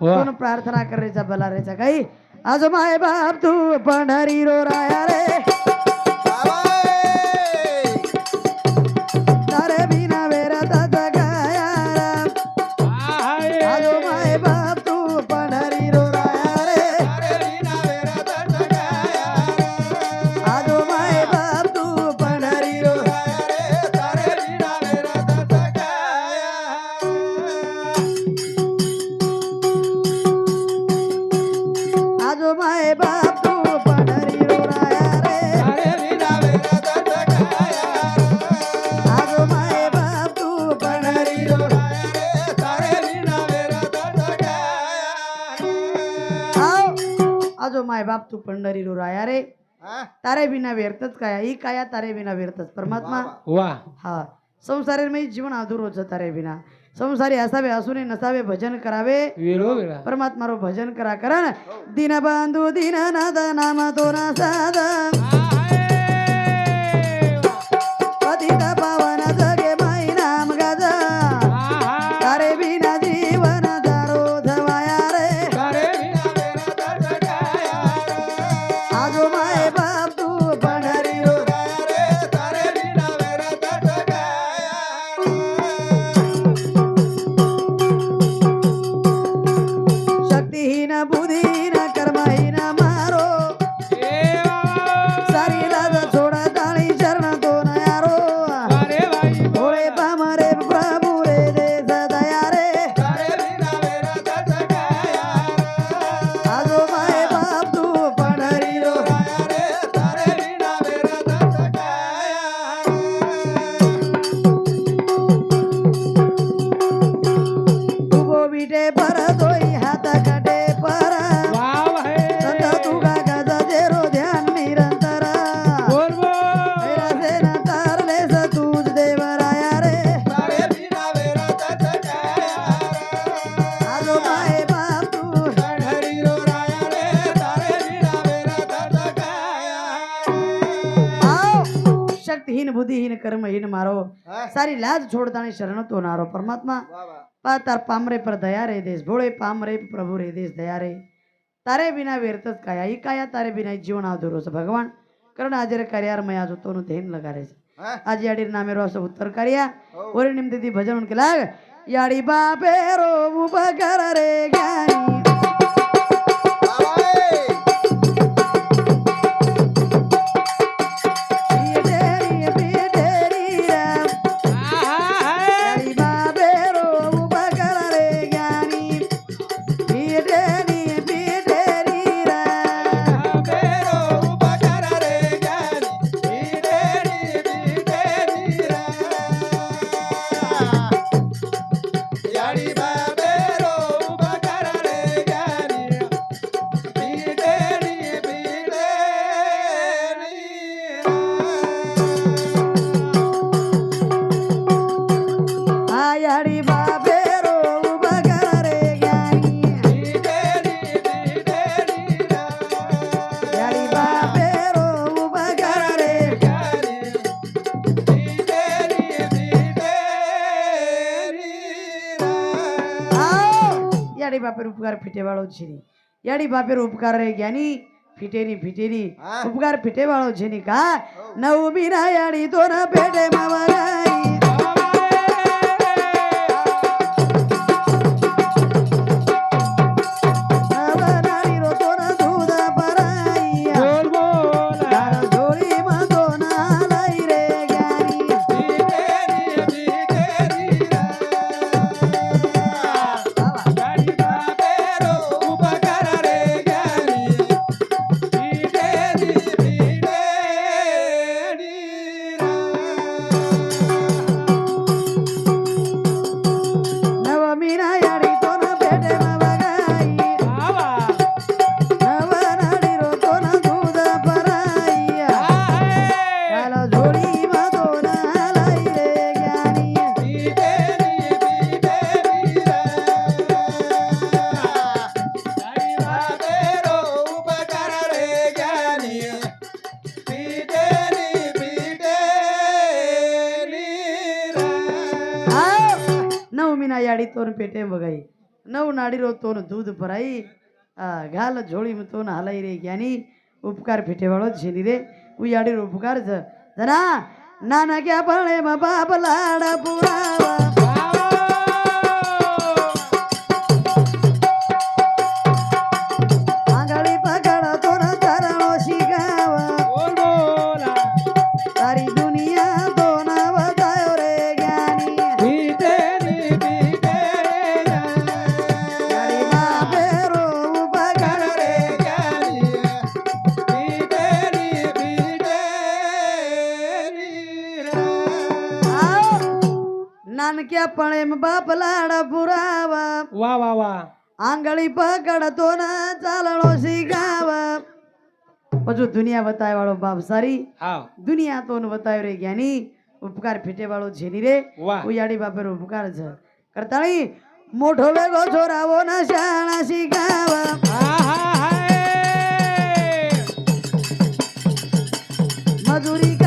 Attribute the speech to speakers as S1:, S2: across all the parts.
S1: कोण प्रार्थना करायचा बलारायचा काही आज माय बाप तू पंढरी रो राया रे. तू पंढरी रो राया रे तारे बिना व्यर्थच काय? ही काया तारे बिना व्यर्थच? परमात्मा?
S2: वा
S1: हा. संसारी जीवन अधुरोच तारे बिना. संसारी असावे असून नसावे भजन करावे.
S2: विरो विरा
S1: परमात्मा रो भजन करा. करण दीन बंधू दीन नाद नाम तो ना साध पतित पावन सारी लाज छोड़तानी शरण तो नारो परमात्मा पातार पामरे पर दया रे देश भोळे पामरे प्रभू रे देश दया रे तारे बिना व्यर्थच काया ही काया तारे बिना जीवन आधुरोच भगवान करण हाजर कार्यार मया जो तोनु धेन लगारेच आज याडीर नामे रो असं उत्तर कार्या ओरी निमते ती भजन केला याडी बापे रो उपकार रे ज्ञानी आओ याडी बापेर उपकार फिटे वाळो छेनी याडी बापेर उपकार रे ज्ञानी फिटेनी फिटेनी
S3: हा.
S1: उपकार फिटे वाळो छेनी का नऊ बिना याडी दोन पेटे ना याडी तोन पेटे बघाई नऊ नाडीरो तोन दूध पराई घाल झोळी तोन हलाई रे ज्ञानी उपकार फेटेवाळो झेली रे उ
S2: याडीर उपकार
S1: जना नाना घ्या बळे बाबा
S2: लाडा पुरावा
S1: मडक्या पळेम बाप लाडा पुरावा वा वा
S2: वा आंगळी पकडतो
S1: ना चालो शिकावा पजो दुनिया बताय वाळो बाप सारी दुनिया तोन बताय
S2: रे
S1: ज्ञानी उपकार फिटे वाळो झेनी रे वा बापे रे उपकार झ
S2: करताळी
S1: मोठो वेगो छोरावो ना शाळा शिकावा मजुरी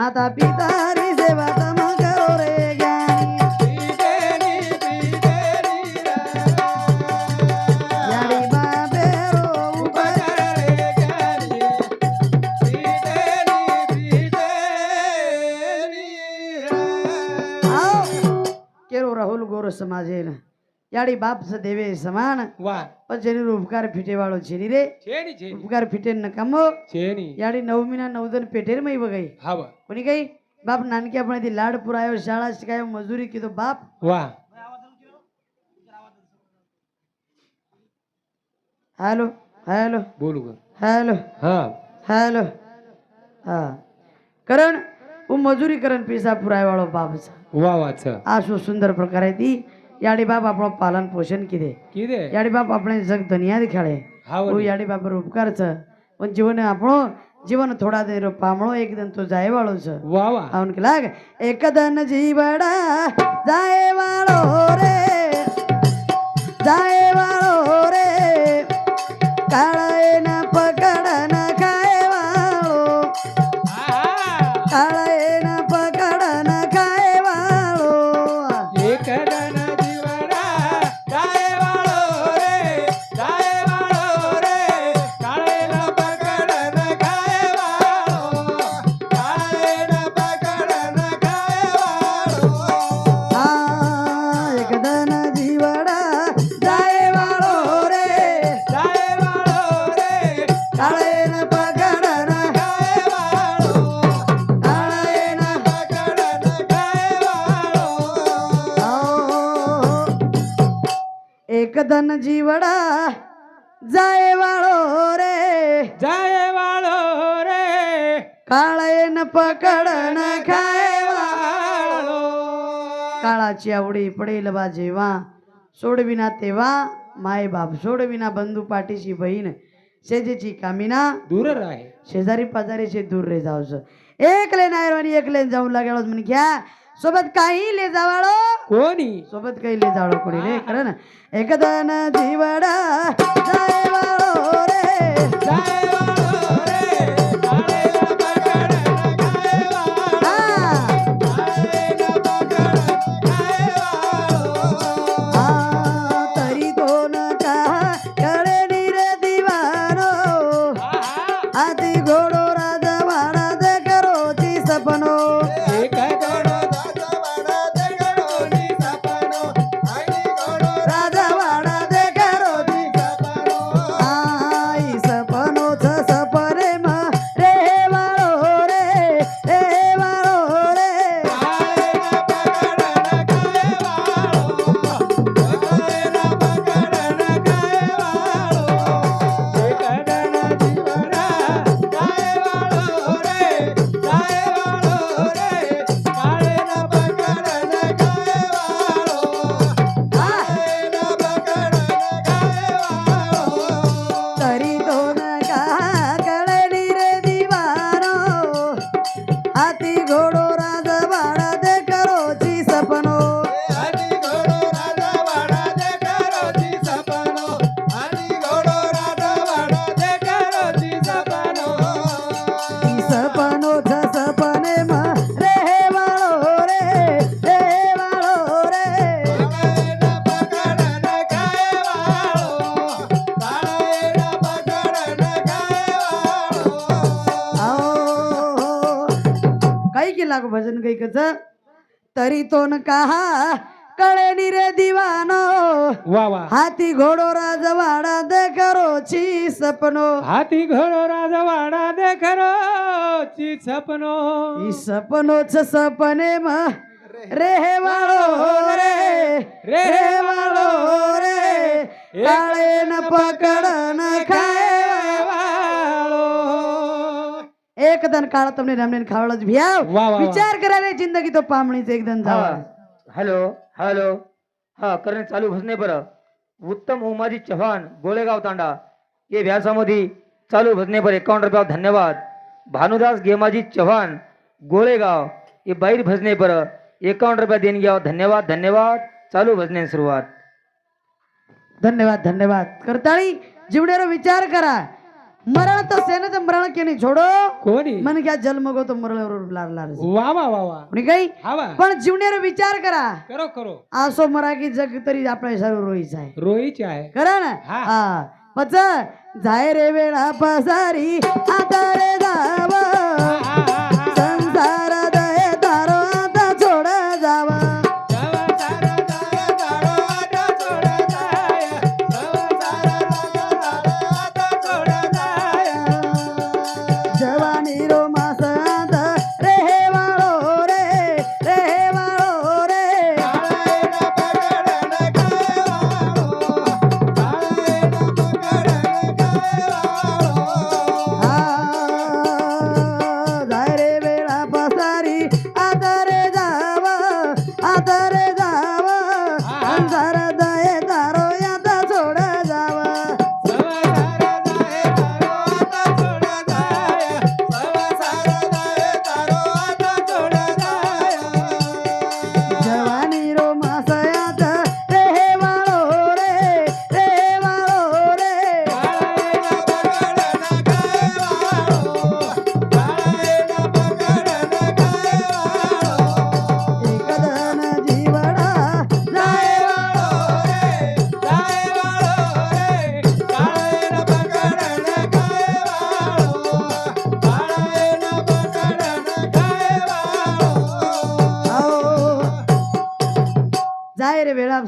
S1: माता पिता री सेवा
S2: तम करो
S1: रे ज्ञानी यारी बाबे रो
S2: उपकार
S1: रे ज्ञानी आओ केरो राहुल गोर
S2: समाजे ना યાડી
S1: બાપ સ દેવે સમાન
S2: વાહ
S1: પછી એનો ઉપકાર ફીટે વાળો છે ની રે
S2: છેની છે
S1: ઉપકાર ફીટે નકામો
S2: છેની
S1: યાડી નવમીના નવદન પેટેર માં વગઈ
S2: હા
S1: કોની ગઈ બાપ નાનકી આપણેથી લાડ પુરાયો શાળા શીખાયો મજૂરી કીધો બાપ
S2: વાહ
S1: હાલો હાલો
S2: બોલું કર
S1: હાલો
S2: હા
S1: હાલો હા કરણ હું મજૂરી કરન પૈસા પુરાય વાળો બાપ છે
S2: વાહ વાત છે
S1: આ શું સુંદર પ્રકારે હતી याडी बाप आपण पालन पोषण किदे किदे याडी बाप
S2: आपण
S1: जग दुनिया खेळे
S2: हो याडी बापर उपकार च पण जीवन आपण जीवन थोडा देर पामळो एक दिन तो जाय वाळो
S1: च वा वा आवनक लाग
S2: एक दन जीवडा
S1: जाय वाळो
S2: रे। जाय
S1: वाळो
S2: रे। काळ एकदन
S1: जीवडा जाय वाळो रे. जाय
S2: वाळो रे. काळेन
S1: पकडण खाय वाळो.
S2: काळाची
S1: आवडी पडेल बा जेव्हा. सोडविना तेव्हा. माय बाप सोडविना बंधू पाठीशी बहीण. शेजेची कामिना
S2: दूर राहे.
S1: शेजारी पाजारीचे दूर रे जाऊस एक लेन आयरवानी एक लेन जाऊ लागेल घ्या. सोबत काही ले जावाळो.
S2: कोणी?
S1: सोबत काही ले जावळो कोणी रे खरं ना? एकदन जीवडा जायवाळो रे. जाय तरी तो न कहा कळे नी रे दिवानो.
S2: वा वा.
S1: हाती घोडो राजवाडा दे करोची सपनो.
S2: हाती घोडो राजवाडा दे खरो ची सपनो.
S1: ई सपनोच सपने म रे वाळो रे रे वाळो रे. काळे न पकड न खाय એકદન કાળ तुम्ही रमणीन
S2: खावळच भिया विचार
S1: વિચાર કરા રે જિંદગી તો
S3: પામણી
S1: છે
S3: हॅलो हॅलो. हा करणे चालू भजने बरं. उत्तम उमाजी चव्हाण गोळेगाव तांडा. ये व्यासामधी चालू भजने बरं. एकावन्न रुपया धन्यवाद. भानुदास गेमाजी चव्हाण गोळेगाव. ये बाहेर भजने बरं. एकावन्न रुपया देण घ्यावं धन्यवाद धन्यवाद. चालू भजने सुरुवात.
S1: धन्यवाद धन्यवाद. करताळी जिवड्यावर विचार करा. मरण तो सेनेचं मरण केली छोडो.
S2: कोणी?
S1: मन क्या जन्म गो तो मरण लागला
S2: वा वा वा वा.
S1: काही?
S2: हा वा.
S1: पण जीवण्यावर विचार करा.
S2: करो करो.
S1: आसो मरा की जग तरी आपल्या सर्व रोईच आहे.
S2: रोहीची आहे.
S1: करा ना?
S2: हा.
S1: हा. पच जाय रे वेळा पसारी. आता रे जाव.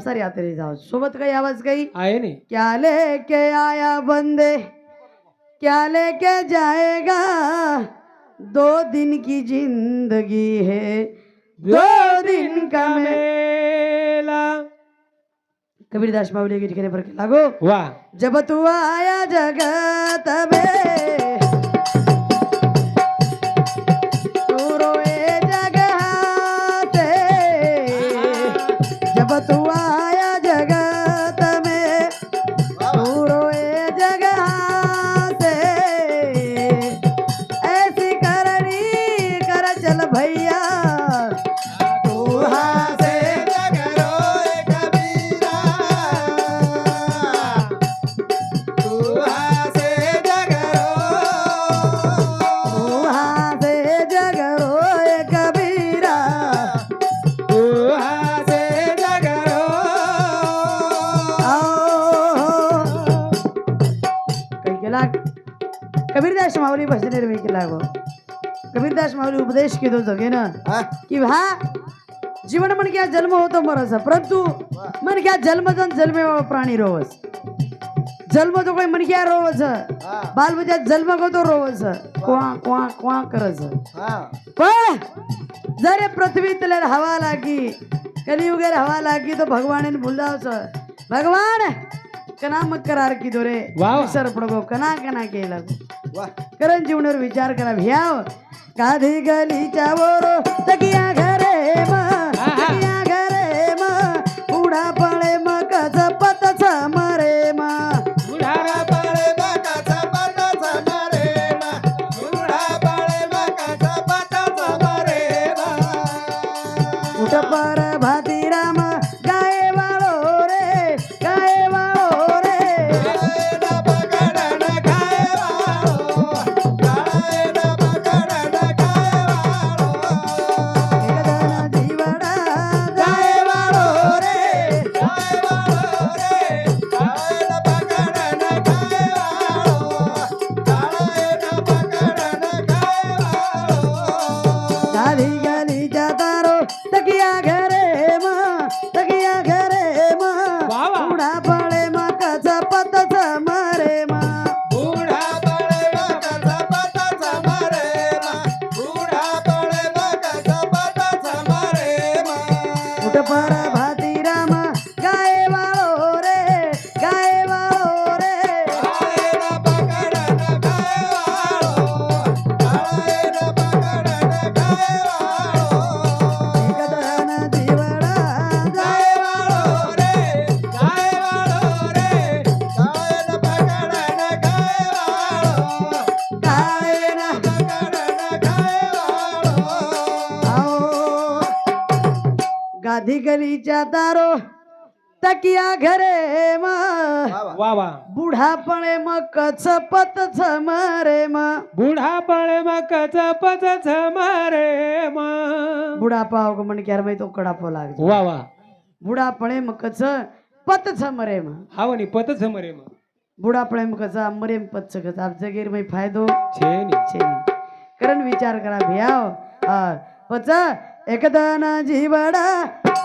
S1: सारी रे जाओ सोबत काही आवाज काही?
S2: आहे नाही.
S1: क्या लेके आया बंदे? क्या लेके जाएगा? दो दिन की जिंदगी है। दो दिन का
S2: मेला।
S1: कबीरदास माऊली केले बरं लागो।
S2: वा
S1: जब तू आया जगत में कबीरदास माऊली उपदेश केलो जगे ना। की हा जीवन मन क्या जन्म होतो मरस परंतु मन क्या जन्म जन जन्मे प्राणी रोवस। जन्म तो काही मन क्या रोवस बाल बच्चा जन्म को तो रोवस क्वा क्वा क्वा करस। पण जर पृथ्वी तले हवा लागी कलियुगेर हवा लागी तो भगवान ने भगवान कना मग करार की दोरे. विसर पडगो कना कना केला करण जीवनावर विचार करा भ्याव. गाधी गलीच्या बोरो तकिया घरे म तकिया घरे म पुढा पळे म कच पतच मरे म. उठ पर गाधी गलीच्या दारो तकिया घरे मा.
S2: वा वा.
S1: बुढापणे मग कच पतच मरे मा.
S2: बुढा पळे मकच पचच मारे मा.
S1: बुढा पाव म्हण की अरे तो कडापो लागतो
S2: वा वा.
S1: बुढापणे मग कच पतच मरे मा
S2: हावनी पतच मरे मा.
S1: बुढापणे मग कचा मरे पतच कच आप जगीर मै फायदो.
S2: छेनी
S1: छे करण विचार करा भियाव हा एकदा ना जीवडा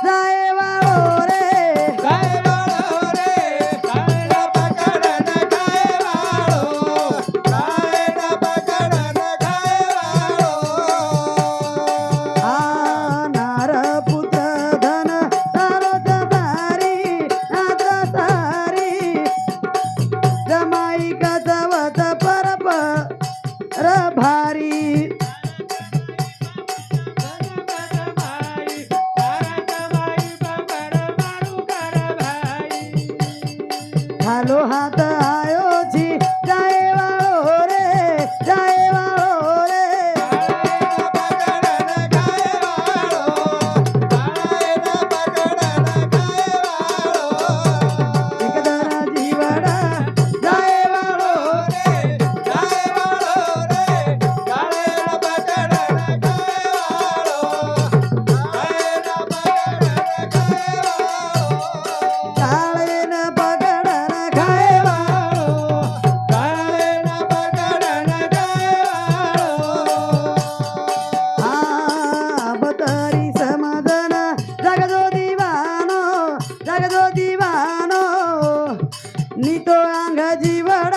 S1: जाय वाळो रे नितो अंग जीवडा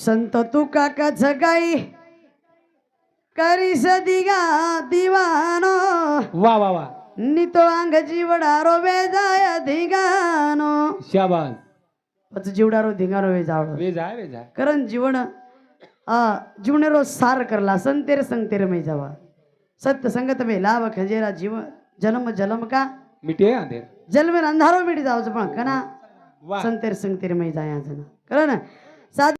S1: संत तुका कथ काही करी सदिगा दिवानो.
S2: वा वा वा.
S1: नितो अंग जीवडारो बेजाय धिगानो
S2: शाबास.
S1: पच जीवडारो धिगारो बेजावडो
S2: वे जाय वे जाय.
S1: कारण जीवन आ जीवनेरो सार करला संतेर संगतेर में जावा. सत्य संगत में लाभ खजेरा जीवन जन्म जलम का?
S2: मिटे अंधेर
S1: जल में अंधारो मिट जावचं पण कना संतेर संगतेर में जाया जन. कारण